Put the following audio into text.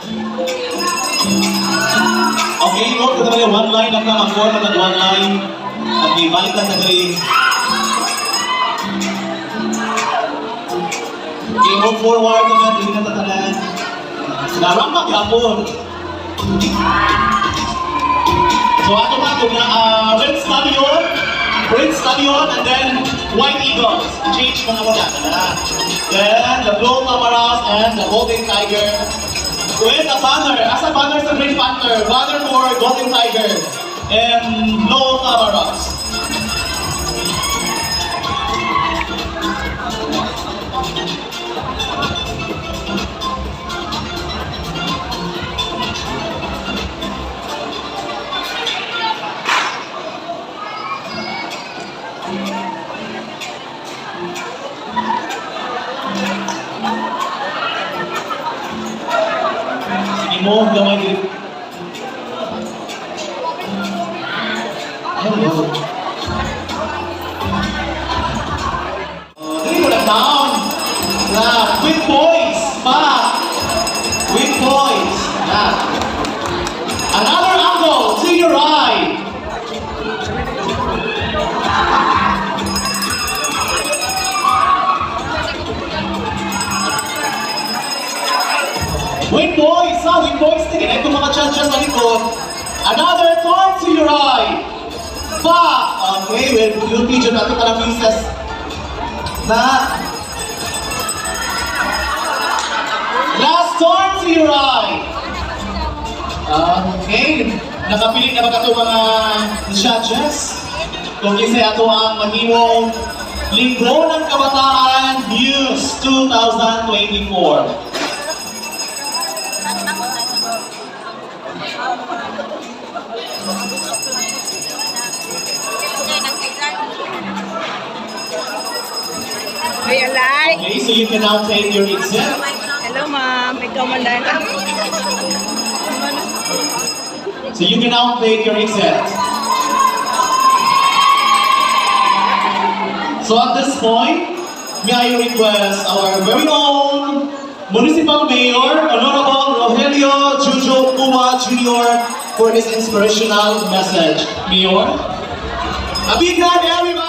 Okay, note ka talaga one line lang na mag-form na one line. At may balik na dali. Okay, move forward naman, hindi na tatanan. Narampak yapon. So ato na ito na uh, Red Stallion, Red Stallion, and then White Eagles. Change mga wala na. Then the Blue Tamaras and the Golden Tiger. With a banner, as a banner sa Green Panther, banner for Golden Tiger and Blue Tamaras. Lang down. Na, with boys. Na. Another angle to your right. Ha? Wait boys, tingin. Ito mga judges sa likod. Another turn to your right. Pa! Okay, wait. Yung video natin para pieces. Na. Last turn to your right. Okay. Nakapiling na ba ito mga judges? Kung isa ito ang mahimong Linggo ng Kabataan News 2024. Alay. Okay, so you can now take your exam. Hello, ma'am. Ikaw man ka. So you can now take your exam. So at this point, may I request our very own Municipal Mayor, Honorable Rogelio Jujo Pua Jr. for his inspirational message. Mayor, a big hand area